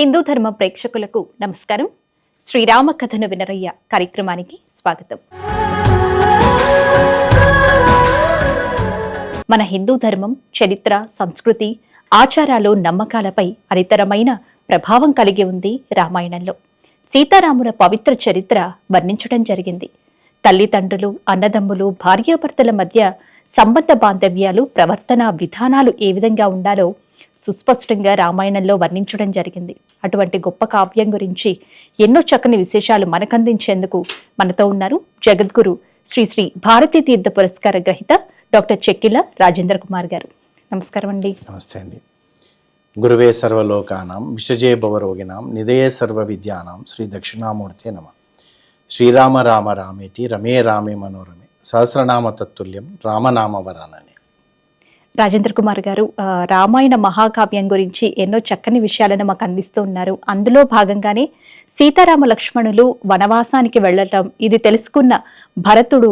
హిందూ ధర్మ ప్రేక్షకులకు నమస్కారం. శ్రీరామ కథను వినరయ్య కార్యక్రమానికి స్వాగతం. మన హిందూ ధర్మం చరిత్ర సంస్కృతి ఆచారాలు నమ్మకాలపై అనితరమైన ప్రభావం కలిగి ఉంది రామాయణంలో. సీతారాముల పవిత్ర చరిత్ర వర్ణించడం జరిగింది. తల్లిదండ్రులు అన్నదమ్ములు భార్యాభర్తల మధ్య సంబంధ బాంధవ్యాలు ప్రవర్తన విధానాలు ఏ విధంగా ఉండాలో సుస్పష్టంగా రామాయణంలో వర్ణించడం జరిగింది. అటువంటి గొప్ప కావ్యం గురించి ఎన్నో చక్కని విశేషాలు మనకందించేందుకు మనతో ఉన్నారు జగద్గురు శ్రీ శ్రీ భారతీ తీర్థ పురస్కార గ్రహీత డాక్టర్ చెక్కిల రాజేంద్ర కుమార్ గారు. నమస్కారం అండి. నమస్తే అండి. గురువే సర్వలోకానాం విషజే భవరోగిణాం నిదయే సర్వ విద్యానాం శ్రీ దక్షిణామూర్తే నమ. శ్రీరామ రామ రామేతి రమే రామే మనోరమే. సహస్రనామ తత్తుల్యం రామనామ వరానని. రాజేంద్ర కుమార్ గారు రామాయణ మహాకావ్యం గురించి ఎన్నో చక్కని విషయాలను మాకు అందిస్తూ ఉన్నారు. అందులో భాగంగానే సీతారామ లక్ష్మణులు వనవాసానికి వెళ్ళటం ఇది తెలుసుకున్న భరతుడు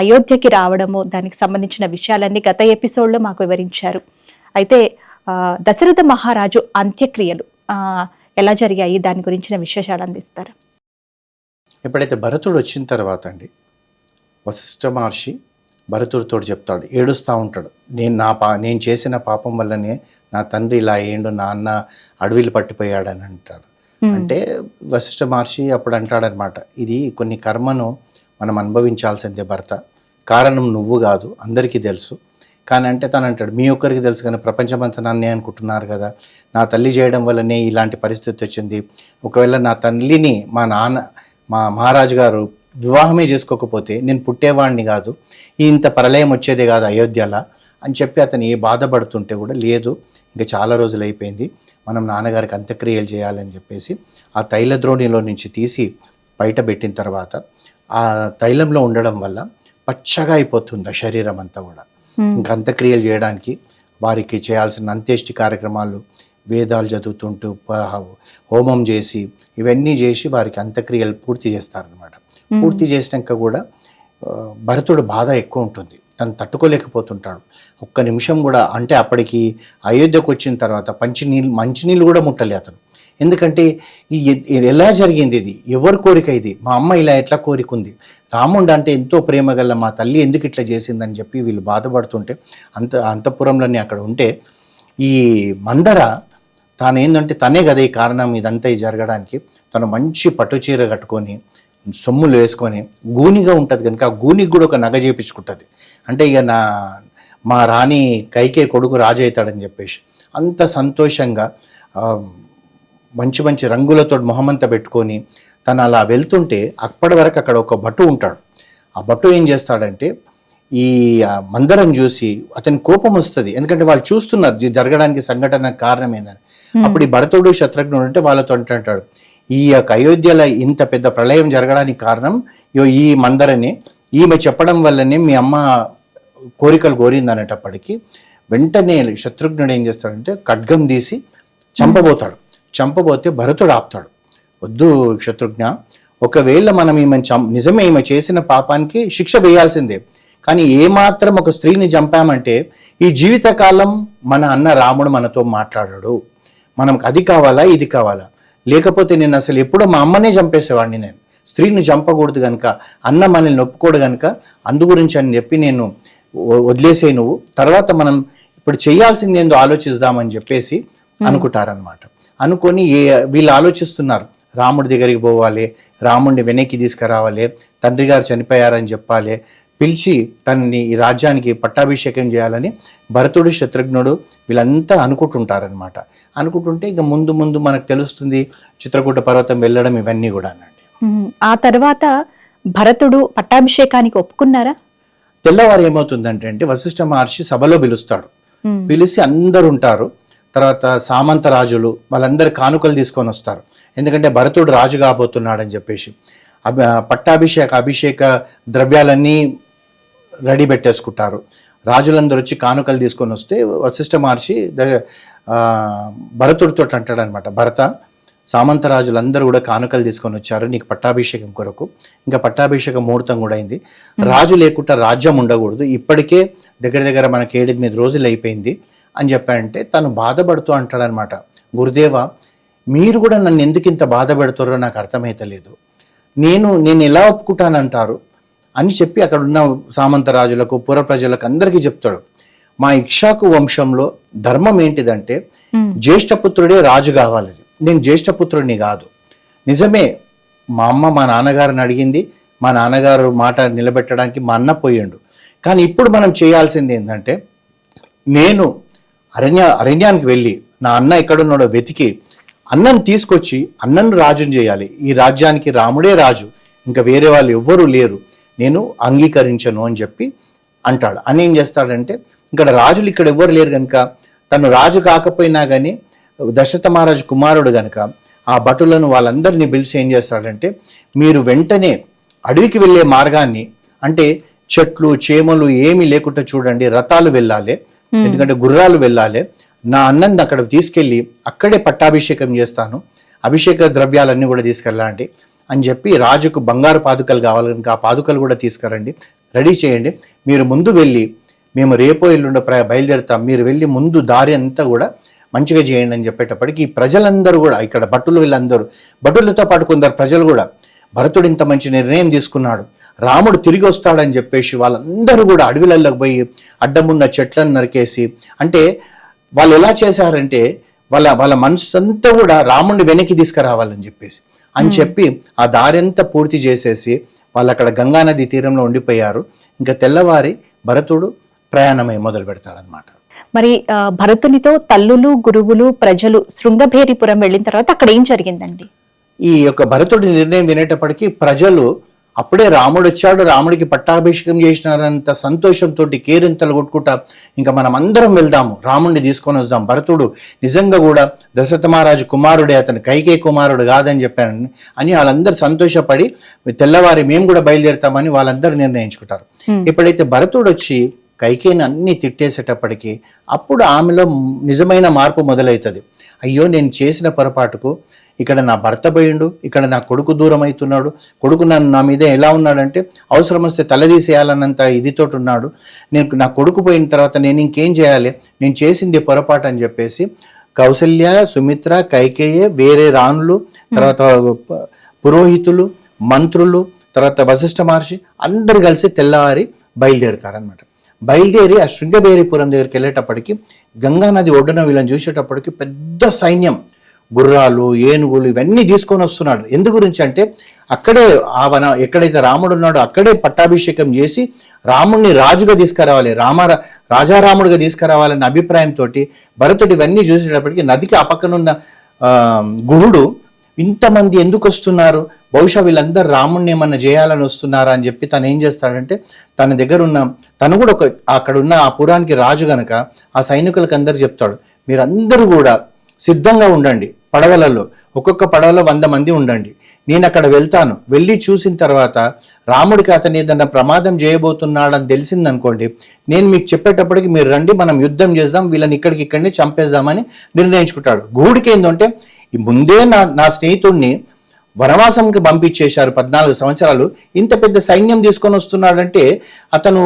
అయోధ్యకి రావడము దానికి సంబంధించిన విషయాలన్నీ గత ఎపిసోడ్లో మాకు వివరించారు. అయితే దశరథ మహారాజు అంత్యక్రియలు ఎలా జరిగాయి దాని గురించిన విశేషాలు అందిస్తారు. ఎప్పుడైతే భరతుడు వచ్చిన తర్వాత అండి వశిష్ఠ మహర్షి భరతుడితో చెప్తాడు ఏడుస్తూ ఉంటాడు. నేను నా పా నేను చేసిన పాపం వల్లనే నా తండ్రి ఇలా అయ్యిండు నాన్న అడవిలు పట్టిపోయాడని అంటాడు. అంటే వశిష్ఠ మహర్షి అప్పుడు అంటాడనమాట ఇది కొన్ని కర్మను మనం అనుభవించాల్సిందే భర్త. కారణం నువ్వు కాదు అందరికీ తెలుసు. కానీ అంటే తను అంటాడు మీ ఒక్కరికి తెలుసు కానీ ప్రపంచమంతా నన్నే అనుకుంటున్నారు కదా. నా తల్లి చేయడం వల్లనే ఇలాంటి పరిస్థితి వచ్చింది. ఒకవేళ నా తల్లిని మా నాన్న మా మహారాజు గారు వివాహమే చేసుకోకపోతే నేను పుట్టేవాడిని కాదు. ఇంత ప్రళయం వచ్చేదే కాదు అయోధ్యలా అని చెప్పి అతను ఏ బాధపడుతుంటే కూడా లేదు ఇంకా చాలా రోజులు అయిపోయింది మనం నాన్నగారికి అంత్యక్రియలు చేయాలని చెప్పేసి ఆ తైల ద్రోణిలో నుంచి తీసి బయట పెట్టిన తర్వాత ఆ తైలంలో ఉండడం వల్ల పచ్చగా అయిపోతుంది ఆ శరీరం అంతా కూడా. ఇంకా అంత్యక్రియలు చేయడానికి వారికి చేయాల్సిన అంత్యేష్టి కార్యక్రమాలు వేదాలు చదువుతుంటూ హోమం చేసి ఇవన్నీ చేసి వారికి అంత్యక్రియలు పూర్తి చేస్తారనమాట పూర్తి చేసినాక కూడా భరతుడు బాధ ఎక్కువ ఉంటుంది. తను తట్టుకోలేకపోతుంటాడు. ఒక్క నిమిషం కూడా అంటే అప్పటికి అయోధ్యకు వచ్చిన తర్వాత మంచినీళ్ళు మంచినీళ్ళు కూడా ముట్టలే అతను. ఎందుకంటే ఈ ఎలా జరిగింది ఇది? ఎవరి కోరిక ఇది? మా అమ్మ ఇలా ఎట్లా కోరిక ఉంది రాముడు అంటే ఎంతో ప్రేమ గల మా తల్లి ఎందుకు ఇట్లా చేసిందని చెప్పి వీళ్ళు బాధపడుతుంటే అంత అంతఃపురంలోనే అక్కడ ఉంటే ఈ మందర తాను ఏంటంటే తనే కదా ఈ కారణం ఇదంతా ఈ జరగడానికి. తను మంచి పట్టు చీర కట్టుకొని సొమ్ములు వేసుకొని గూనిగా ఉంటుంది కనుక ఆ గూనికి కూడా ఒక నగ చేపించుకుంటుంది. అంటే ఇక నా మా రాణి కైకే కొడుకు రాజు అవుతాడని చెప్పేసి అంత సంతోషంగా మంచి మంచి రంగులతో మొహమంతా పెట్టుకొని తను అలా వెళ్తుంటే అప్పటి వరకు అక్కడ ఒక భటు ఉంటాడు. ఆ భటు ఏం చేస్తాడంటే ఈ మందరం చూసి అతని కోపం వస్తుంది. ఎందుకంటే వాళ్ళు చూస్తున్నారు జరగడానికి సంఘటన కారణం ఏందని. అప్పుడు ఈ భరతుడు శత్రుఘ్నుడు అంటే వాళ్ళతో అంటాడు ఈ యొక్క అయోధ్యలో ఇంత పెద్ద ప్రళయం జరగడానికి కారణం ఈ మందరని. ఈమె చెప్పడం వల్లనే మీ అమ్మ కోరికలు కోరింది అనేటప్పటికీ వెంటనే శత్రుఘ్నుడు ఏం చేస్తాడంటే ఖడ్గం తీసి చంపబోతాడు. చంపబోతే భరతుడు ఆపుతాడు. వద్దు శత్రుఘ్న ఒకవేళ మనం ఈమె చం నిజమే ఈమె చేసిన పాపానికి శిక్ష వేయాల్సిందే. కానీ ఏమాత్రం ఒక స్త్రీని చంపామంటే ఈ జీవితకాలం మన అన్న రాముడు మనతో మాట్లాడాడు. మనం అది కావాలా ఇది కావాలా? లేకపోతే నేను అసలు ఎప్పుడో మా అమ్మనే చంపేసేవాడిని నేను. స్త్రీని చంపకూడదు కనుక అన్న మనల్ని నొప్పుకోడు కనుక అందు గురించి అని చెప్పి నేను వదిలేసే నువ్వు. తర్వాత మనం ఇప్పుడు చేయాల్సింది ఏందో ఆలోచిద్దామని చెప్పేసి అనుకుంటారనమాట అనుకొని ఏ వీళ్ళు ఆలోచిస్తున్నారు. రాముడి దగ్గరికి పోవాలి రాముడిని వెనక్కి తీసుకురావాలి తండ్రి గారు చనిపోయారని చెప్పాలి పిలిచి తనని ఈ రాజ్యానికి పట్టాభిషేకం చేయాలని భరతుడు శత్రుఘ్నుడు వీళ్ళంతా అనుకుంటుంటారనమాట అనుకుంటుంటే ఇక ముందు ముందు మనకు తెలుస్తుంది చిత్రకూట పర్వతం వెళ్ళడం ఇవన్నీ కూడా అనండి ఆ తర్వాత భరతుడు పట్టాభిషేకానికి ఒప్పుకున్నారా? తెల్లవారు ఏమవుతుందంటే అంటే వశిష్ఠ మహర్షి సభలో పిలుస్తాడు. పిలిచి అందరు ఉంటారు తర్వాత సామంత రాజులు వాళ్ళందరు కానుకలు తీసుకొని వస్తారు. ఎందుకంటే భరతుడు రాజు కాబోతున్నాడని చెప్పేసి. పట్టాభిషేక అభిషేక ద్రవ్యాలన్నీ రెడీ పెట్టేసుకుంటారు. రాజులందరూ వచ్చి కానుకలు తీసుకొని వస్తే వశిష్ఠ మహర్షి భరతుడితో అంటాడనమాట భరత సామంత రాజులందరూ కూడా కానుకలు తీసుకొని వచ్చారు నీకు పట్టాభిషేకం కొరకు. ఇంకా పట్టాభిషేక ముహూర్తం కూడా అయింది. రాజు లేకుండా రాజ్యం ఉండకూడదు. ఇప్పటికే దగ్గర దగ్గర మనకి ఏడెనిమిది రోజులు అయిపోయింది. అని చెప్పాడంటే తను బాధపడుతూ అంటాడనమాట గురుదేవ మీరు కూడా నన్ను ఎందుకు ఇంత బాధ పెడుతారో నాకు అర్థమైతలేదు. నేను నేను ఎలా ఒప్పుకుంటానంటారు? అని చెప్పి అక్కడ ఉన్న సామంత రాజులకు పుర ప్రజలకు అందరికీ చెప్తాడు. మా ఇక్షాకు వంశంలో ధర్మం ఏంటిదంటే జ్యేష్ఠపుత్రుడే రాజు కావాలి. నేను జ్యేష్ఠపుత్రుడిని కాదు. నిజమే మా అమ్మ మా నాన్నగారిని అడిగింది. మా నాన్నగారు మాట నిలబెట్టడానికి మా అన్న పోయిండు. కానీ ఇప్పుడు మనం చేయాల్సింది ఏంటంటే నేను అరణ్య అరణ్యానికి వెళ్ళి నా అన్న ఎక్కడున్నాడో వెతికి అన్నను తీసుకొచ్చి అన్నను రాజుని చేయాలి. ఈ రాజ్యానికి రాముడే రాజు. ఇంకా వేరే వాళ్ళు ఎవ్వరూ లేరు. నేను అంగీకరించను అని చెప్పి అంటాడు. అని ఏం చేస్తాడంటే ఇక్కడ రాజులు ఇక్కడ ఎవ్వరు లేరు కనుక తను రాజు కాకపోయినా కానీ దశరథ మహారాజు కుమారుడు గనుక ఆ భటులను వాళ్ళందరినీ పిలిచి ఏం చేస్తాడంటే మీరు వెంటనే అడవికి వెళ్ళే మార్గాన్ని అంటే చెట్లు చేమలు ఏమీ లేకుండా చూడండి రథాలు వెళ్ళాలి. ఎందుకంటే గుర్రాలు వెళ్ళాలి. నా అన్నం అక్కడ తీసుకెళ్ళి అక్కడే పట్టాభిషేకం చేస్తాను. అభిషేక ద్రవ్యాలన్నీ కూడా తీసుకెళ్ళండి అని చెప్పి రాజుకు బంగారు పాదుకలు కావాలి కనుక ఆ పాదుకలు కూడా తీసుకురండి. రెడీ చేయండి. మీరు ముందు వెళ్ళి మేము రేపో ఎల్లుండో ప్ర- బయలుదేరుతాం. మీరు వెళ్ళి ముందు దారి అంతా కూడా మంచిగా చేయండి అని చెప్పేటప్పటికి ఈ ప్రజలందరూ కూడా ఇక్కడ భటులు వీళ్ళందరూ భటులతో పాటు కొందరు ప్రజలు కూడా భరతుడు ఇంత మంచి నిర్ణయం తీసుకున్నాడు. రాముడు తిరిగి వస్తాడని చెప్పేసి వాళ్ళందరూ కూడా అడవిలలోకి పోయి అడ్డమున్న చెట్లను నరికేసి అంటే వాళ్ళు ఎలా చేశారంటే వాళ్ళ వాళ్ళ మనసు అంతా కూడా రాముడిని వెనక్కి తీసుకురావాలని చెప్పేసి. అని చెప్పి ఆ దారి అంతా పూర్తి చేసేసి వాళ్ళు అక్కడ గంగానది తీరంలో ఉండిపోయారు. ఇంకా తెల్లవారి భరతుడు ప్రయాణమై మొదలు పెడతాడనమాట మరి భరతునితో తల్లులు గురువులు ప్రజలు శృంగభేరిపురం వెళ్ళిన తర్వాత అక్కడ ఏం జరిగిందండి? ఈ యొక్క భరతుడి నిర్ణయం వినేటప్పటికీ ప్రజలు అప్పుడే రాముడు వచ్చాడు రాముడికి పట్టాభిషేకం చేసినారంత సంతోషంతో కేరింతలు కొట్టుకుంటా ఇంకా మనం అందరం వెళ్దాము రాముడిని తీసుకొని వద్దాం. భరతుడు నిజంగా కూడా దశరథ మహారాజు కుమారుడే అతను కైకే కుమారుడు కాదని చెప్పాను అని వాళ్ళందరూ సంతోషపడి తెల్లవారి మేము కూడా బయలుదేరుతామని వాళ్ళందరూ నిర్ణయించుకుంటారు. ఎప్పుడైతే భరతుడు వచ్చి కైకేని అన్ని తిట్టేసేటప్పటికి అప్పుడు ఆమెలో నిజమైన మార్పు మొదలవుతుంది. అయ్యో నేను చేసిన పొరపాటుకు ఇక్కడ నా భర్త పోయిండు ఇక్కడ నా కొడుకు దూరం అవుతున్నాడు కొడుకు నన్ను నా మీద ఎలా ఉన్నాడంటే అవసరం వస్తే తలదీసేయాలన్నంత ఇదితో ఉన్నాడు. నేను నా కొడుకు పోయిన తర్వాత నేను ఇంకేం చేయాలి? నేను చేసింది పొరపాటు అని చెప్పేసి కౌసల్య సుమిత్ర కైకేయ వేరే రాణులు తర్వాత పురోహితులు మంత్రులు తర్వాత వశిష్ఠ మహర్షి అందరు కలిసి తెల్లవారి బయలుదేరుతారనమాట బయలుదేరి ఆ శృంగబేరిపురం దగ్గరికి వెళ్ళేటప్పటికి గంగా నది ఒడ్డున వీళ్ళని చూసేటప్పటికి పెద్ద సైన్యం గుర్రాలు ఏనుగులు ఇవన్నీ తీసుకొని వస్తున్నాడు. ఎందు గురించి అంటే అక్కడే ఆ వన ఎక్కడైతే రాముడు ఉన్నాడో అక్కడే పట్టాభిషేకం చేసి రాముడిని రాజుగా తీసుకురావాలి. రామ రాజారాముడిగా తీసుకురావాలన్న అభిప్రాయంతో భరతుడు ఇవన్నీ చూసేటప్పటికి నదికి ఆ పక్కనున్న గుహుడు ఇంతమంది ఎందుకు వస్తున్నారు? బహుశా వీళ్ళందరూ రాముడిని ఏమన్నా చేయాలని వస్తున్నారా అని చెప్పి తను ఏం చేస్తాడంటే తన దగ్గర ఉన్న తను కూడా ఒక అక్కడ ఉన్న ఆ పురానికి రాజు గనక ఆ సైనికులకు అందరు చెప్తాడు. మీరందరూ కూడా సిద్ధంగా ఉండండి. పడవలలో ఒక్కొక్క పడవలో వంద మంది ఉండండి. నేను అక్కడ వెళ్తాను. వెళ్ళి చూసిన తర్వాత రాముడికి అతను ఏదన్నా ప్రమాదం చేయబోతున్నాడని తెలిసిందనుకోండి నేను మీకు చెప్పేటప్పటికి మీరు రండి మనం యుద్ధం చేద్దాం వీళ్ళని ఇక్కడికి ఇక్కడిని చంపేద్దామని నిర్ణయించుకుంటాడు. గూడికి ఏంటంటే ముందే నా నా స్నేహితుడిని వనవాసంకి పంపించేశారు పద్నాలుగు సంవత్సరాలు. ఇంత పెద్ద సైన్యం తీసుకొని వస్తున్నాడంటే అతను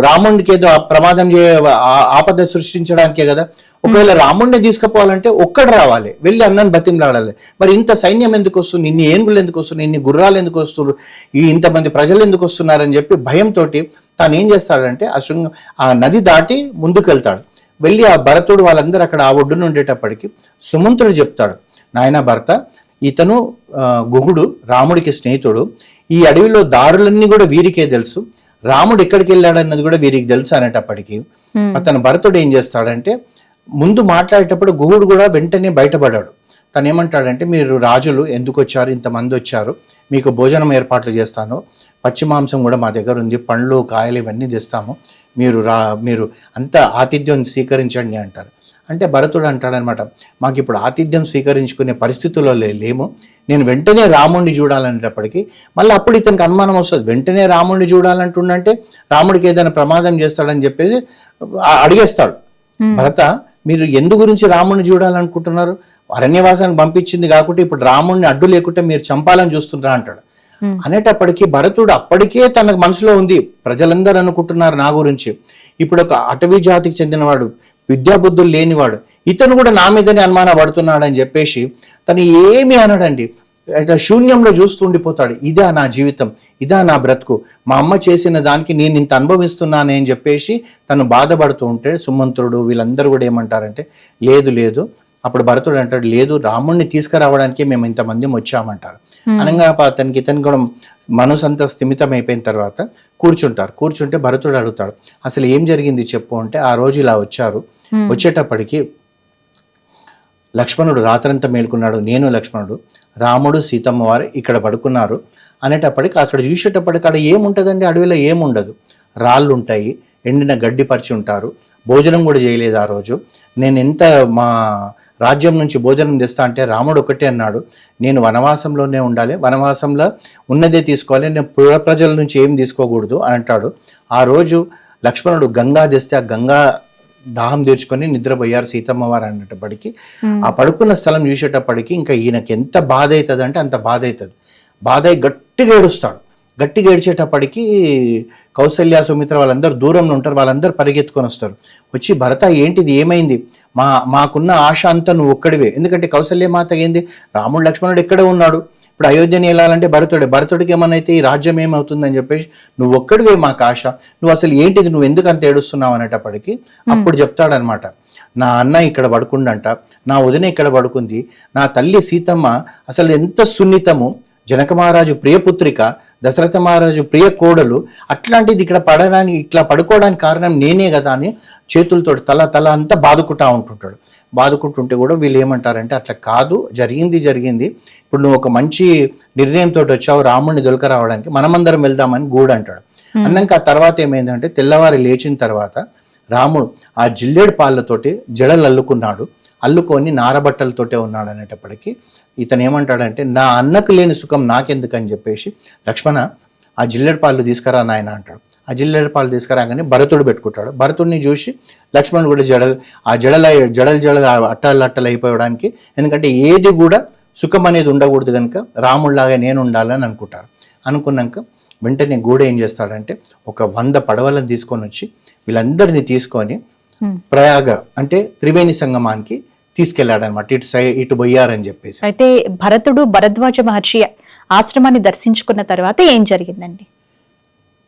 రాముడికి ఏదో ప్రమాదం చే ఆ- ఆపద సృష్టించడానికే కదా. ఒకవేళ రాముడిని తీసుకుపోవాలంటే ఒక్కడు రావాలి. వెళ్ళి అన్నని బతిమలాడాలి. మరి ఇంత సైన్యం ఎందుకు వస్తుంది? ఇన్ని ఏనుగులు ఎందుకు వస్తున్నాయి? ఇన్ని గుర్రాలు ఎందుకు వస్తున్నారు? ఈ ఇంతమంది ప్రజలు ఎందుకు వస్తున్నారని చెప్పి భయంతో తాను ఏం చేస్తాడంటే ఆ శృంగ ఆ నది దాటి ముందుకు వెళ్తాడు వెళ్ళి ఆ భరతుడు వాళ్ళందరూ అక్కడ ఆ ఒడ్డున ఉండేటప్పటికి సుమంతుడు చెప్తాడు. నాయన భర్త ఇతను గుహుడు రాముడికి స్నేహితుడు. ఈ అడవిలో దారులన్నీ కూడా వీరికే తెలుసు. రాముడు ఎక్కడికి వెళ్ళాడన్నది కూడా వీరికి తెలుసు అనేటప్పటికీ. అతను భరతుడు ఏం చేస్తాడంటే ముందు మాట్లాడేటప్పుడు గుహుడు కూడా వెంటనే బయటపడాడు. తను ఏమంటాడంటే మీరు రాజులు ఎందుకు వచ్చారు? ఇంతమంది వచ్చారు. మీకు భోజనం ఏర్పాట్లు చేస్తాను. పచ్చి మాంసం కూడా మా దగ్గర ఉంది. పండ్లు కాయలు ఇవన్నీ తెస్తాము. మీరు రా మీరు అంత ఆతిథ్యం స్వీకరించండి అంటారు. అంటే భరతుడు అంటాడనమాట మాకు ఇప్పుడు ఆతిథ్యం స్వీకరించుకునే పరిస్థితుల్లో లేము. నేను వెంటనే రాముడిని చూడాలనేటప్పటికీ మళ్ళీ అప్పుడు ఇతనికి అనుమానం వస్తుంది. వెంటనే రాముడిని చూడాలంటుండంటే రాముడికి ఏదైనా ప్రమాదం చేస్తాడని చెప్పేసి అడిగేస్తాడు. భరత మీరు ఎందు గురించి రాముడిని చూడాలనుకుంటున్నారు? అరణ్యవాసానికి పంపించింది కాకుండా ఇప్పుడు రాముడిని అడ్డు లేకుంటే మీరు చంపాలని చూస్తుంటారా అంటాడు. అనేటప్పటికీ భరతుడు అప్పటికే తన మనసులో ఉంది ప్రజలందరూ అనుకుంటున్నారు నా గురించి. ఇప్పుడు ఒక అటవీ జాతికి చెందినవాడు విద్యాబుద్ధులు లేనివాడు ఇతను కూడా నా మీదనే అనుమాన పడుతున్నాడు అని చెప్పేసి తను ఏమీ అనడండి. ఇట్లా శూన్యంలో చూస్తూ ఉండిపోతాడు. ఇదా నా జీవితం. ఇదా నా బ్రతుకు. మా అమ్మ చేసిన దానికి నేను ఇంత అనుభవిస్తున్నానే అని చెప్పేసి తను బాధపడుతూ ఉంటే సుమంత్రుడు వీళ్ళందరూ కూడా ఏమంటారంటే లేదు లేదు. అప్పుడు భరతుడు అంటాడు లేదు రాముణ్ణి తీసుకురావడానికి మేము ఇంతమంది వచ్చామంటారు. అనగా అతనికి ఇతను కూడా మనసు అంతా స్థిమితం అయిపోయిన తర్వాత కూర్చుంటారు. కూర్చుంటే భరతుడు అడుగుతాడు అసలు ఏం జరిగింది చెప్పు? అంటే ఆ రోజు ఇలా వచ్చారు. వచ్చేటప్పటికి లక్ష్మణుడు రాత్రంతా మేలుకున్నాడు. నేను లక్ష్మణుడు. రాముడు సీతమ్మ వారు ఇక్కడ పడుకున్నారు. అనేటప్పటికి అక్కడ చూసేటప్పటికి అక్కడ ఏముంటుందండి? అడవిలో ఏముండదు. రాళ్ళు ఉంటాయి ఎండిన గడ్డి పరిచి ఉంటారు. భోజనం కూడా చేయలేదు ఆ రోజు. నేను ఎంత మా రాజ్యం నుంచి భోజనం తెస్తా అంటే రాముడు ఒకటే అన్నాడు. నేను వనవాసంలోనే ఉండాలి. వనవాసంలో ఉన్నదే తీసుకోవాలి. నేను పుర ప్రజల నుంచి ఏం తీసుకోకూడదు అని అంటాడు. ఆ రోజు లక్ష్మణుడు గంగా తెస్తే ఆ గంగా దాహం తీర్చుకొని నిద్రపోయారు సీతమ్మ వారు అనేటప్పటికి ఆ పడుకున్న స్థలం చూసేటప్పటికి ఇంకా ఈయనకి ఎంత బాధ అవుతుంది అంటే అంత బాధ అవుతుంది బాధ అయి గట్టిగా ఏడుస్తాడు. గట్టిగా ఏడ్చేటప్పటికి కౌసల్య సుమిత్ర వాళ్ళందరూ దూరంలో ఉంటారు. వాళ్ళందరూ పరిగెత్తుకొని వస్తారు. వచ్చి భరత ఏంటిది? ఏమైంది? మా మాకున్న ఆశ అంతా నువ్వు ఒక్కడివే. ఎందుకంటే కౌసల్య మాత ఏంది? రాముడు లక్ష్మణుడు ఎక్కడే ఉన్నాడు. ఇప్పుడు అయోధ్యని వెళ్ళాలంటే భరతుడే. భరతుడికి ఏమనైతే ఈ రాజ్యం ఏమవుతుందని చెప్పేసి నువ్వు ఒక్కడివే మాకు ఆశ. నువ్వు అసలు ఏంటిది? నువ్వు ఎందుకు అంత ఏడుస్తున్నావు అనేటప్పటికి అప్పుడు చెప్తాడనమాట. నా అన్న ఇక్కడ పడుకుండంట నా వదిన ఇక్కడ పడుకుంది. నా తల్లి సీతమ్మ అసలు ఎంత సున్నితము. జనక మహారాజు ప్రియపుత్రిక దశరథ మహారాజు ప్రియ కోడలు అట్లాంటిది ఇక్కడ పడడానికి ఇట్లా పడుకోవడానికి కారణం నేనే కదా అని చేతులతో తల తల అంతా బాదుకుంటా ఉంటుంటాడు. బాదుకుంటుంటే కూడా వీళ్ళు ఏమంటారంటే అట్లా కాదు జరిగింది జరిగింది. ఇప్పుడు నువ్వు ఒక మంచి నిర్ణయంతో వచ్చావు రాముడిని దొలక రావడానికి మనమందరం వెళ్దామని గూడు అంటాడు. అన్నాక ఆ తర్వాత ఏమైందంటే తెల్లవారి లేచిన తర్వాత రాముడు ఆ జిల్లేడు పాళ్ళతోటి జడలు అల్లుకున్నాడు. అల్లుకొని నారబట్టలతోటే ఉన్నాడు అనేటప్పటికీ ఇతను ఏమంటాడంటే నా అన్నకు లేని సుఖం నాకెందుకు అని చెప్పేసి లక్ష్మణ ఆ జిల్లెడు పాలు తీసుకురా నాయన అంటాడు. ఆ జిల్లెడు పాలు తీసుకురాగానే భరతుడు పెట్టుకుంటాడు. భరతుడిని చూసి లక్ష్మణుడు కూడా జడలు ఆ జడల జడలు జడలు అట్టలు అట్టలు అయిపోవడానికి ఎందుకంటే ఏది కూడా సుఖం అనేది ఉండకూడదు కనుక రాముడిలాగా నేను ఉండాలని అనుకుంటాడు. అనుకున్నాక వెంటనే గూడ ఏం చేస్తాడంటే ఒక వంద పడవలను తీసుకొని వచ్చి వీళ్ళందరినీ తీసుకొని ప్రయాగ అంటే త్రివేణి సంగమానికి తీసుకెళ్ళాడనమాట ఇటు సై ఇటు పోయారని చెప్పేసి. అయితే భరతుడు భరద్వాజ మహర్షి ఆశ్రమాన్ని దర్శించుకున్న తర్వాత ఏం జరిగిందండి?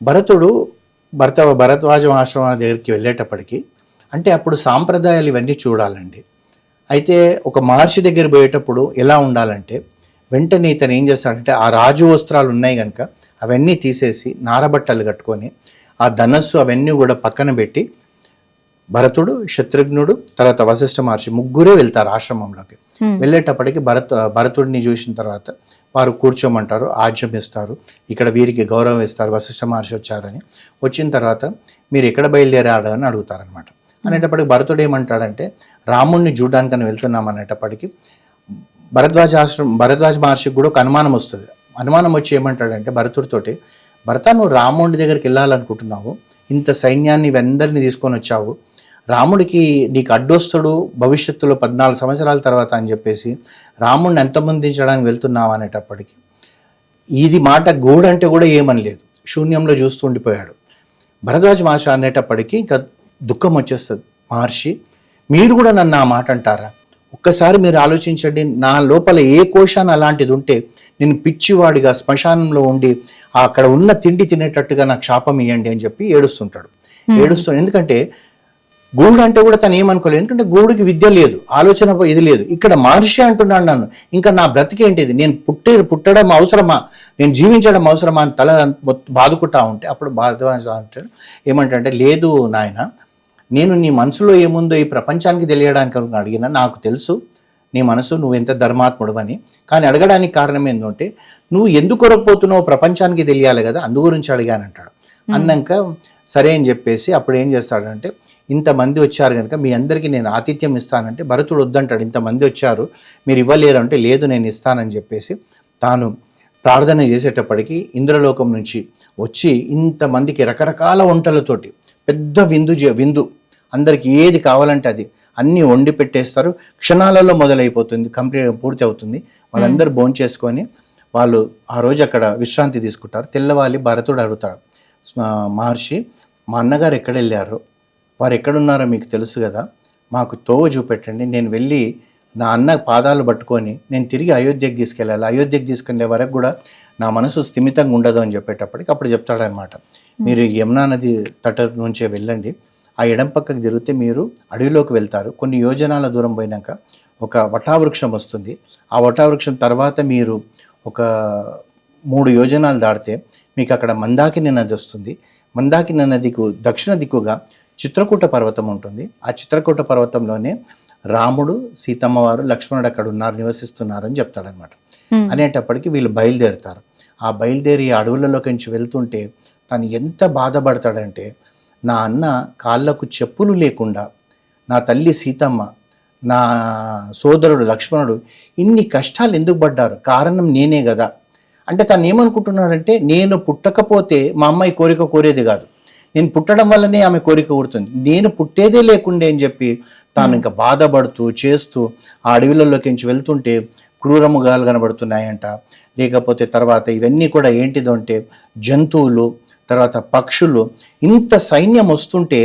భరతుడు భరత భరద్వాజ ఆశ్రమం దగ్గరికి వెళ్ళేటప్పటికి అంటే అప్పుడు సాంప్రదాయాలు ఇవన్నీ చూడాలండి. అయితే ఒక మహర్షి దగ్గర పోయేటప్పుడు ఎలా ఉండాలంటే వెంటనే ఇతను ఏం చేస్తాడంటే ఆ రాజు వస్త్రాలు ఉన్నాయి కనుక అవన్నీ తీసేసి నారబట్టలు కట్టుకొని ఆ ధనస్సు అవన్నీ కూడా పక్కన పెట్టి భరతుడు శత్రుఘ్నుడు తర్వాత వశిష్ఠ మహర్షి ముగ్గురే వెళ్తారు ఆశ్రమంలోకి. వెళ్ళేటప్పటికి భరత్ భరతుడిని చూసిన తర్వాత వారు కూర్చోమంటారు ఆజ్యం ఇస్తారు ఇక్కడ వీరికి గౌరవం ఇస్తారు వశిష్ఠ మహర్షి వచ్చారని. వచ్చిన తర్వాత మీరు ఎక్కడ బయలుదేరాడు అని అడుగుతారనమాట అనేటప్పటికి భరతుడు ఏమంటాడంటే రాముణ్ణి చూడడానికని వెళ్తున్నాం అనేటప్పటికి భరద్వాజ ఆశ్రమం భరద్వాజ మహర్షికి కూడా ఒక అనుమానం వస్తుంది. అనుమానం వచ్చి ఏమంటాడంటే భరతుడితోటి భరత నువ్వు రాముడి దగ్గరికి వెళ్ళాలనుకుంటున్నావు ఇంత సైన్యాన్ని ఇవందరినీ తీసుకొని వచ్చావు రాముడికి నీకు అడ్డొస్తాడు భవిష్యత్తులో పద్నాలుగు సంవత్సరాల తర్వాత అని చెప్పేసి రాముడిని ఎంతమందించడానికి వెళ్తున్నావు అనేటప్పటికి ఇది మాట గూడంటే కూడా ఏమనలేదు శూన్యంలో చూస్తూ ఉండిపోయాడు. భరద్వాజ మహర్షి అనేటప్పటికీ ఇంకా దుఃఖం వచ్చేస్తుంది. మహర్షి మీరు కూడా నన్ను ఆ మాట అంటారా? ఒక్కసారి మీరు ఆలోచించండి నా లోపల ఏ కోశాన అలాంటిది ఉంటే నేను పిచ్చివాడిగా శ్మశానంలో ఉండి అక్కడ ఉన్న తిండి తినేటట్టుగా నాకు శాపం ఇవ్వండి అని చెప్పి ఏడుస్తుంటాడు. ఏడుస్తాడు ఎందుకంటే గూడు అంటే కూడా తను ఏమనుకోలేదు. ఎందుకంటే గూడుకి విద్య లేదు ఆలోచన ఇది లేదు. ఇక్కడ మహర్షి అంటున్నాడు నన్ను ఇంకా నా బ్రతికేంటిది? నేను పుట్టే పుట్టడం అవసరమా? నేను జీవించడం అవసరమా? అని తల బాదుకుంటా ఉంటే అప్పుడు బాధ అంటాడు. ఏమంటే లేదు నాయన నేను నీ మనసులో ఏముందో ఈ ప్రపంచానికి తెలియడానికి అడిగిన నాకు తెలుసు. నీ మనసు నువ్వు ఎంత ధర్మాత్ముడు అని కానీ అడగడానికి కారణం ఏంటంటే నువ్వు ఎందుకు కొరకపోతున్నావు ప్రపంచానికి తెలియాలి కదా అందు గురించి అడిగానంటాడు. అన్నాక సరే అని చెప్పేసి అప్పుడు ఏం చేస్తాడంటే ఇంతమంది వచ్చారు కనుక మీ అందరికీ నేను ఆతిథ్యం ఇస్తానంటే భరతుడు వద్దంటాడు ఇంతమంది వచ్చారు మీరు ఇవ్వలేరు అంటే లేదు నేను ఇస్తానని చెప్పేసి తాను ప్రార్థన చేసేటప్పటికి ఇంద్రలోకం నుంచి వచ్చి ఇంతమందికి రకరకాల వంటలతోటి పెద్ద విందు విందు అందరికి ఏది కావాలంటే అది అన్నీ వండి పెట్టేస్తారు. క్షణాలలో మొదలైపోతుంది కంప్లీట్ పూర్తి అవుతుంది. వాళ్ళందరూ భోంచేసుకొని వాళ్ళు ఆ రోజు అక్కడ విశ్రాంతి తీసుకుంటారు. తెల్లవాలి భరతుడు అడుగుతాడు "స్మ- మహర్షి మా అన్నగారు ఎక్కడ వెళ్ళారు? వారు ఎక్కడున్నారో మీకు తెలుసు కదా. మాకు తోవ చూపెట్టండి. నేను వెళ్ళి నా అన్న పాదాలు పట్టుకొని నేను తిరిగి అయోధ్యకి తీసుకెళ్ళాలి. అయోధ్యకి తీసుకెళ్ళే వరకు కూడా నా మనసు స్థిమితంగా ఉండదు అని చెప్పేటప్పటికి అప్పుడు చెప్తాడనమాట మీరు యమునా నది తట నుంచే వెళ్ళండి. ఆ ఎడం పక్కకి తిరిగితే మీరు అడవిలోకి వెళ్తారు. కొన్ని యోజనాల దూరం పోయినాక ఒక వటావృక్షం వస్తుంది. ఆ వటావృక్షం తర్వాత మీరు ఒక మూడు యోజనాలు దాటితే మీకు అక్కడ మందాకిని నది వస్తుంది. మందాకిని నదికు దక్షిణ దిక్కుగా చిత్రకూట పర్వతం ఉంటుంది. ఆ చిత్రకూట పర్వతంలోనే రాముడు సీతమ్మ వారు లక్ష్మణుడు అక్కడ ఉన్నారు నివసిస్తున్నారని చెప్తాడనమాట అనేటప్పటికి వీళ్ళు బయలుదేరుతారు. ఆ బయలుదేరి ఆ అడవులలోకి నుంచి వెళ్తుంటే తను ఎంత బాధపడతాడంటే నా అన్న కాళ్ళకు చెప్పులు లేకుండా నా తల్లి సీతమ్మ నా సోదరుడు లక్ష్మణుడు ఇన్ని కష్టాలు ఎందుకు పడ్డారు? కారణం నేనే కదా అంటే తను ఏమనుకుంటున్నాడంటే నేను పుట్టకపోతే మా అమ్మాయి కోరిక కోరేది కాదు. నేను పుట్టడం వల్లనే ఆమె కోరిక కోరుతుంది నేను పుట్టేదే లేకుండే అని చెప్పి తాను ఇంకా బాధపడుతూ చేస్తూ ఆ అడవిలలోకి నుంచి వెళ్తుంటే క్రూరముగాలు కనబడుతున్నాయంట. లేకపోతే తర్వాత ఇవన్నీ కూడా ఏంటిదో అంటే జంతువులు తర్వాత పక్షులు ఇంత సైన్యం వస్తుంటే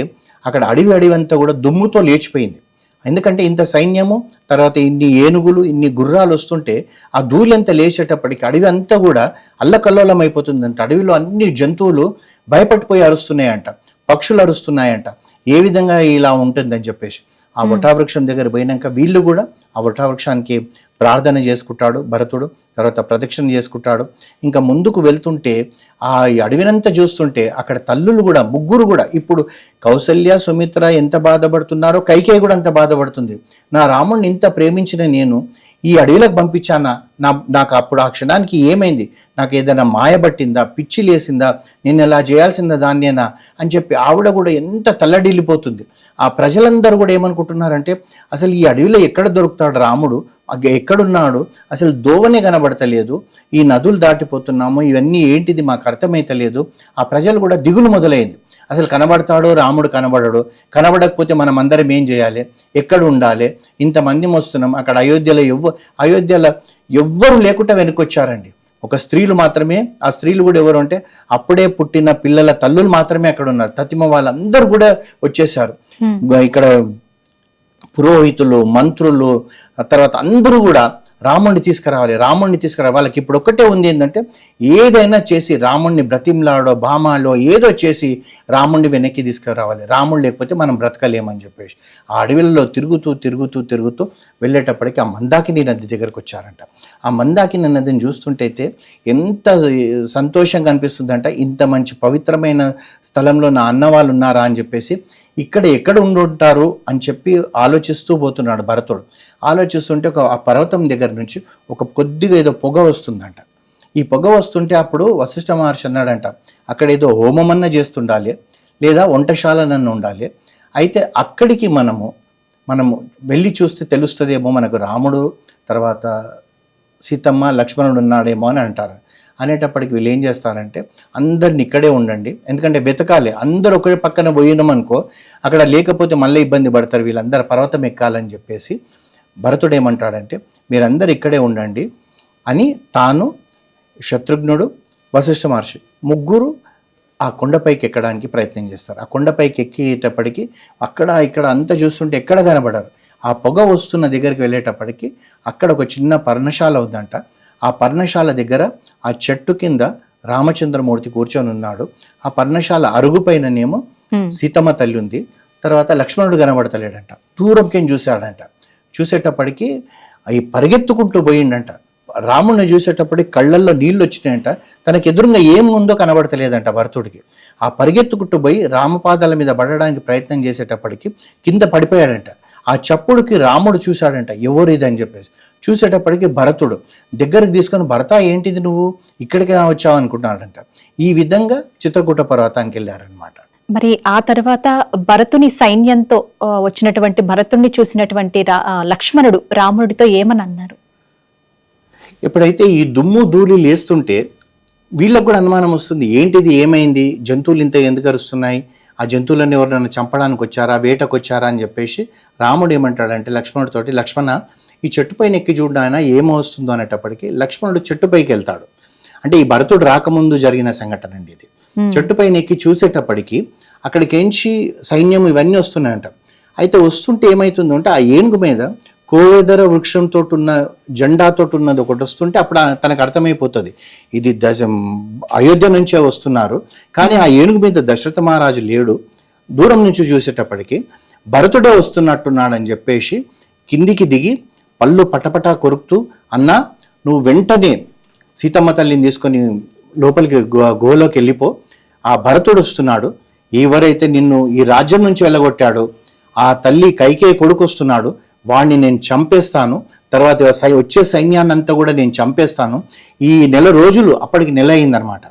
అక్కడ అడవి అడవి అంతా కూడా దుమ్ముతో లేచిపోయింది. ఎందుకంటే ఇంత సైన్యము తర్వాత ఇన్ని ఏనుగులు ఇన్ని గుర్రాలు వస్తుంటే ఆ ధూళి అంతా లేచేటప్పటికి అడవి అంతా కూడా అల్లకల్లోలం అయిపోతుందంట అడవిలో అన్ని జంతువులు భయపడిపోయి అరుస్తున్నాయంట పక్షులు అరుస్తున్నాయంట. ఏ విధంగా ఇలా ఉంటుందని చెప్పేసి ఆ వటావృక్షం దగ్గర పోయినాక వీళ్ళు కూడా ఆ వటావృక్షానికి ప్రార్థన చేసుకుంటాడు భరతుడు తర్వాత ప్రదక్షిణ చేసుకుంటాడు. ఇంకా ముందుకు వెళ్తుంటే ఆ అడవినంతా చూస్తుంటే అక్కడ తల్లులు కూడా ముగ్గురు కూడా ఇప్పుడు కౌసల్య సుమిత్ర ఎంత బాధపడుతున్నారో కైకేయి కూడా అంత బాధపడుతుంది. నా రాముడిని ఇంత ప్రేమించిన నేను ఈ అడవిలకు పంపించానా? నా నాకు అప్పుడు ఆ క్షణానికి ఏమైంది? నాకు ఏదైనా మాయ పట్టిందా? పిచ్చి లేసిందా? నేను ఎలా చేయాల్సిందా దాన్నేనా? అని చెప్పి ఆవిడ కూడా ఎంత తల్లడిల్లిపోతుంది. ఆ ప్రజలందరూ కూడా ఏమనుకుంటున్నారంటే అసలు ఈ అడవిలో ఎక్కడ దొరుకుతాడు రాముడు? ఎక్కడున్నాడు? అసలు దోవనే కనబడతలేదు. ఈ నదులు దాటిపోతున్నాము. ఇవన్నీ ఏంటిది? మాకు అర్థమైతలేదు. ఆ ప్రజలు కూడా దిగులు మొదలైంది. అసలు కనబడతాడు? రాముడు కనబడడు. కనబడకపోతే మనం అందరం ఏం చేయాలి? ఎక్కడ ఉండాలి? ఇంతమంది వస్తున్నాం అక్కడ అయోధ్యలో ఎవ్వ అయోధ్యలో ఎవ్వరు లేకుండా వెనుకొచ్చారండి. ఒక స్త్రీలు మాత్రమే ఆ స్త్రీలు కూడా ఎవరు అంటే అప్పుడే పుట్టిన పిల్లల తల్లులు మాత్రమే అక్కడ ఉన్నారు. తతిమ వాళ్ళందరూ కూడా వచ్చేసారు. ఇక్కడ పురోహితులు మంత్రులు తర్వాత అందరూ కూడా రాముడిని తీసుకురావాలి రాముడిని తీసుకురావాలి. వాళ్ళకి ఇప్పుడు ఒక్కటే ఉంది ఏంటంటే ఏదైనా చేసి రాముణ్ణి బ్రతిమ్లాడో భామాలో ఏదో చేసి రాముణ్ణి వెనక్కి తీసుకురావాలి. రాముడు లేకపోతే మనం బ్రతకలేమని చెప్పేసి. ఆ అడవిలలో తిరుగుతూ తిరుగుతూ తిరుగుతూ వెళ్ళేటప్పటికి ఆ మందాకిని నది దగ్గరకు వచ్చారంట. ఆ మందాకిని నదిని చూస్తుంటే ఎంత సంతోషంగా అనిపిస్తుందంట ఇంత మంచి పవిత్రమైన స్థలంలో నా అన్న వాళ్ళు ఉన్నారా అని చెప్పేసి ఇక్కడ ఎక్కడ ఉండుంటారు అని చెప్పి ఆలోచిస్తూ పోతున్నాడు భరతుడు. ఆలోచిస్తుంటే ఒక ఆ పర్వతం దగ్గర నుంచి ఒక కొద్దిగా ఏదో పొగ వస్తుందంట. ఈ పొగ వస్తుంటే అప్పుడు వశిష్ఠ మహర్షి అన్నాడంట అక్కడ ఏదో హోమమన్న చేస్తుండాలి లేదా వంటశాలనన్న ఉండాలి. అయితే అక్కడికి మనము మనము వెళ్ళి చూస్తే తెలుస్తుందేమో మనకు రాముడు తర్వాత సీతమ్మ లక్ష్మణుడు ఉన్నాడేమో అని అంటారు. అనేటప్పటికి వీళ్ళు ఏం చేస్తారంటే అందరిని ఇక్కడే ఉండండి. ఎందుకంటే వెతకాలి అందరూ ఒకరి పక్కన పోయినామనుకో అక్కడ లేకపోతే మళ్ళీ ఇబ్బంది పడతారు వీళ్ళందరూ పర్వతం ఎక్కాలని చెప్పేసి భరతుడు ఏమంటాడంటే మీరందరు ఇక్కడే ఉండండి అని తాను శత్రుఘ్నుడు వశిష్ఠ మహర్షి ముగ్గురు ఆ కొండపైకి ఎక్కడానికి ప్రయత్నం చేస్తారు. ఆ కొండపైకి ఎక్కేటప్పటికి అక్కడ ఇక్కడ అంతా చూస్తుంటే ఎక్కడ కనబడరు. ఆ పొగ వస్తున్న దగ్గరికి వెళ్ళేటప్పటికి అక్కడ ఒక చిన్న పర్ణశాల ఉందంట. ఆ పర్ణశాల దగ్గర ఆ చెట్టు కింద రామచంద్రమూర్తి కూర్చొని ఉన్నాడు. ఆ పర్ణశాల అరుగుపైననేమో సీతమ్మ తల్లి ఉంది. తర్వాత లక్ష్మణుడు కనబడతలేడంట. దూరంకేం చూశాడంట. చూసేటప్పటికి అవి పరిగెత్తుకుంటూ పోయిండంట. రాముడిని చూసేటప్పటికి కళ్ళల్లో నీళ్ళు వచ్చినాయంట తనకు ఎదురుగా ఏం ఉందో కనబడతలేదంట భరతుడికి. ఆ పరిగెత్తుకుంటూ పోయి రామపాదాల మీద పడడానికి ప్రయత్నం చేసేటప్పటికి కింద పడిపోయాడంట. ఆ చప్పుడుకి రాముడు చూశాడంట ఎవరు ఇది అని చెప్పేసి. చూసేటప్పటికి భరతుడు దగ్గరికి తీసుకొని భరత ఏంటిది నువ్వు? ఇక్కడికి రా వచ్చావు అనుకుంటున్నాడంట. ఈ విధంగా చిత్రకూట పర్వతానికి వెళ్ళారనమాట మరి ఆ తర్వాత భరతుని సైన్యంతో వచ్చినటువంటి భరతుణ్ణి చూసినటువంటి రా- లక్ష్మణుడు రాముడితో ఏమని అన్నారు ఎప్పుడైతే ఈ దుమ్ము ధూళి లేస్తుంటే వీళ్ళకు కూడా అనుమానం వస్తుంది ఏంటిది ఏమైంది జంతువులు ఇంత ఎందుకు అరుస్తున్నాయి ఆ జంతువులను ఎవరైనా చంపడానికి వచ్చారా వేటకు వచ్చారా అని చెప్పేసి రాముడు ఏమంటాడంటే లక్ష్మణుడితోటి లక్ష్మణ ఈ చెట్టు పైన ఎక్కి చూడడాయన ఏమో వస్తుందో అనేటప్పటికీ లక్ష్మణుడు చెట్టు పైకి వెళ్తాడు. అంటే ఈ భరతుడు రాకముందు జరిగిన సంఘటన అండి ఇది. Hmm. చెట్టు పైన ఎక్కి చూసేటప్పటికి అక్కడికించి సైన్యం ఇవన్నీ వస్తున్నాయంట. అయితే వస్తుంటే ఏమవుతుందంటే ఆ ఏనుగు మీద కోవెదర వృక్షంతో ఉన్న జెండాతో ఉన్నది ఒకటి వస్తుంటే అప్పుడు తనకు అర్థమైపోతుంది. ఇది దశ అయోధ్య నుంచే వస్తున్నారు. కానీ ఆ ఏనుగు మీద దశరథ మహారాజు లేడు. దూరం నుంచి చూసేటప్పటికి భరతుడే వస్తున్నట్టున్నాడని చెప్పేసి కిందికి దిగి పళ్ళు పటపటా కొరుకుతూ అన్నా నువ్వు వెంటనే సీతమ్మ తల్లిని తీసుకొని లోపలికి గో- గోలోకి వెళ్ళిపో. ఆ భరతుడు వస్తున్నాడు. ఎవరైతే నిన్ను ఈ రాజ్యం నుంచి వెళ్ళగొట్టాడో ఆ తల్లి కైకే కొడుకు వస్తున్నాడు. వాడిని నేను చంపేస్తాను. తర్వాత సై- వచ్చే సైన్యాన్ని అంతా కూడా నేను చంపేస్తాను. ఈ నెల రోజులు అప్పటికి నెల అయిందనమాట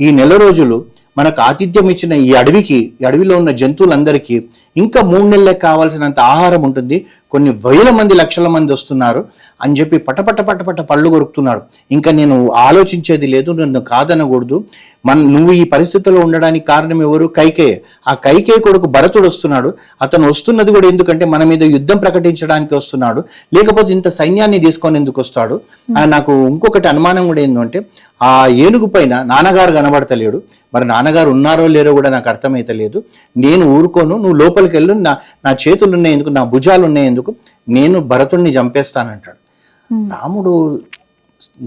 ఈ నెల రోజులు మనకు ఆతిథ్యం ఇచ్చిన ఈ అడవికి ఈ అడవిలో ఉన్న జంతువులందరికీ ఇంకా మూడు నెలలకు కావాల్సినంత ఆహారం ఉంటుంది. కొన్ని వేల మంది లక్షల మంది వస్తున్నారు. అని చెప్పి పటపట పటపట పళ్ళు కొరుకుతున్నాడు. ఇంకా నేను ఆలోచించేది లేదు నన్ను కాదనకూడదు. మన నువ్వు ఈ పరిస్థితిలో ఉండడానికి కారణం ఎవరు? కైకేయ ఆ కైకేయ కొడుకు భరతుడు వస్తున్నాడు. అతను వస్తున్నది కూడా ఎందుకంటే మన మీద యుద్ధం ప్రకటించడానికి వస్తున్నాడు. లేకపోతే ఇంత సైన్యాన్ని తీసుకొని ఎందుకు వస్తాడు? ఆ, నాకు ఇంకొకటి అనుమానం కూడా ఏంటంటే ఆ ఏనుగు పైన నాన్నగారు కనబడతలేడు. మరి నాన్నగారు ఉన్నారో లేరో కూడా నాకు అర్థమైతలేదు నేను ఊరుకోను నువ్వు లోపలికి వెళ్ళు నా నా చేతులు ఉన్నాయి ఎందుకు నా భుజాలు ఉన్నాయి ఎందుకు? నేను భరతుడిని చంపేస్తానంటాడు. రాముడు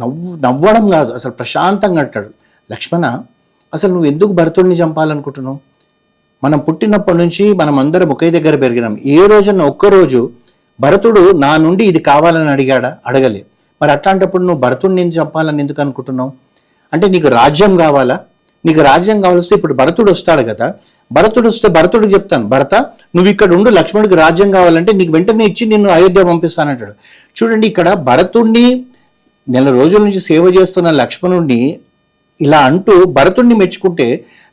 నవ్వు నవ్వడం కాదు అసలు ప్రశాంతంగా అంటాడు. లక్ష్మణ అసలు నువ్వు ఎందుకు భరతుడిని చంపాలనుకుంటున్నావు? మనం పుట్టినప్పటి నుంచి మనం అందరం ఒకే దగ్గర పెరిగినాం. ఏ రోజున ఒక్కరోజు భరతుడు నా నుండి ఇది కావాలని అడిగాడా? అడగలే. మరి అట్లాంటప్పుడు నువ్వు భరతుడిని చంపాలని ఎందుకు అనుకుంటున్నావు? అంటే నీకు రాజ్యం కావాలా? నీకు రాజ్యం కావాల్సి ఇప్పుడు భరతుడు వస్తాడు కదా. భరతుడు వస్తే భరతుడికి చెప్తాను భరత నువ్వు ఇక్కడ ఉండు లక్ష్మణుడికి రాజ్యం కావాలంటే నీకు వెంటనే ఇచ్చి నిన్ను అయోధ్య పంపిస్తానంటాడు. చూడండి ఇక్కడ భరతుణ్ణి నెల రోజుల నుంచి సేవ చేస్తున్న లక్ష్మణుడిని ఇలా అంటూ భరతుణ్ణి మెచ్చుకుంటే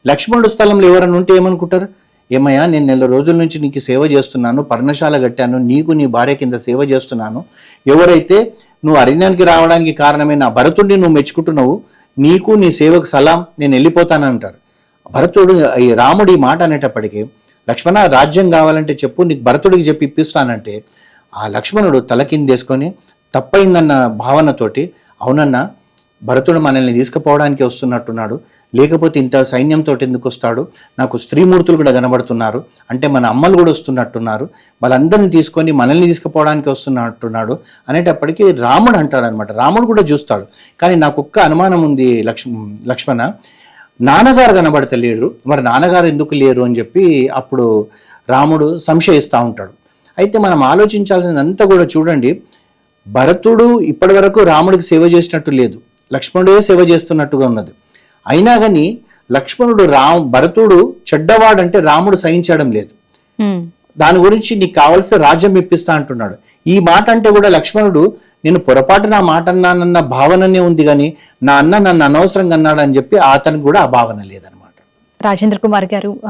లక్ష్మణుడు స్థలంలో ఎవరైనా ఉంటే ఏమనుకుంటారు? ఏమయ్యా నేను నెల రోజుల నుంచి నీకు సేవ చేస్తున్నాను పర్ణశాల కట్టాను నీకు నీ భార్య కింద సేవ చేస్తున్నాను. ఎవరైతే నువ్వు అరణ్యానికి రావడానికి కారణమైన ఆ భరతుడిని నువ్వు మెచ్చుకుంటున్నావు నీకు నీ సేవకు సలాం నేను వెళ్ళిపోతానంటారు. భరతుడు ఈ రాముడి మాట అనేటప్పటికీ లక్ష్మణ రాజ్యం కావాలంటే చెప్పు నీకు భరతుడికి చెప్పి ఇప్పిస్తానంటే ఆ లక్ష్మణుడు తల కిందేసుకొని తప్పైందన్న భావనతోటి అవునన్నా భరతుడు మనల్ని తీసుకుపోవడానికి వస్తున్నట్టున్నాడు. లేకపోతే ఇంత సైన్యంతో ఎందుకు వస్తాడు? నాకు స్త్రీమూర్తులు కూడా కనబడుతున్నారు. అంటే మన అమ్మలు కూడా వస్తున్నట్టున్నారు. వాళ్ళందరినీ తీసుకొని మనల్ని తీసుకుపోవడానికి వస్తున్నట్టున్నాడు. అనేటప్పటికీ రాముడు అంటాడు అనమాట రాముడు కూడా చూస్తాడు. కానీ నాకు ఒక్క అనుమానం ఉంది లక్ష్మ లక్ష్మణ. నాన్నగారు కనబడతలేరు. మరి నాన్నగారు ఎందుకు లేరు? అని చెప్పి అప్పుడు రాముడు సంశయిస్తూ ఉంటాడు. అయితే మనం ఆలోచించాల్సిందంతా కూడా చూడండి భరతుడు ఇప్పటి వరకు రాముడికి సేవ చేసినట్టు లేదు. లక్ష్మణుడే సేవ చేస్తున్నట్టుగా ఉన్నది. అయినా కానీ లక్ష్మణుడు రా భరతుడు చెడ్డవాడంటే రాముడు సహించడం లేదు. దాని గురించి నీకు కావలసిన రాజ్యం ఇప్పిస్తా అంటున్నాడు. ఈ మాట అంటే కూడా లక్ష్మణుడు నేను పొరపాటు నా మాట అన్నానన్న భావననే ఉంది కానీ నా అన్న నన్ను అనవసరంగా అన్నాడు అని చెప్పి అతనికి కూడా ఆ భావన లేదనమాట. రాజేంద్ర కుమార్ గారు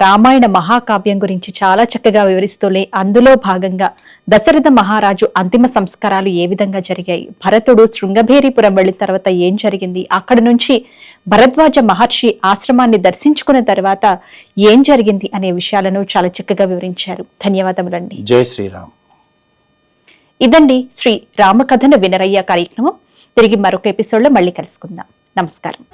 రామాయణ మహాకావ్యం గురించి చాలా చక్కగా వివరిస్తూలే అందులో భాగంగా దశరథ మహారాజు అంతిమ సంస్కారాలు ఏ విధంగా జరిగాయి? భరతుడు శృంగభేరీపురం వెళ్ళిన తర్వాత ఏం జరిగింది? అక్కడ నుంచి భరద్వాజ మహర్షి ఆశ్రమాన్ని దర్శించుకున్న తర్వాత ఏం జరిగింది అనే విషయాలను చాలా చక్కగా వివరించారు. ధన్యవాదములండి. జై శ్రీరామ్. ఇదండి శ్రీ రామకథను వినరయ్య కార్యక్రమం. తిరిగి మరొక ఎపిసోడ్లో మళ్ళీ కలుసుకుందాం. నమస్కారం.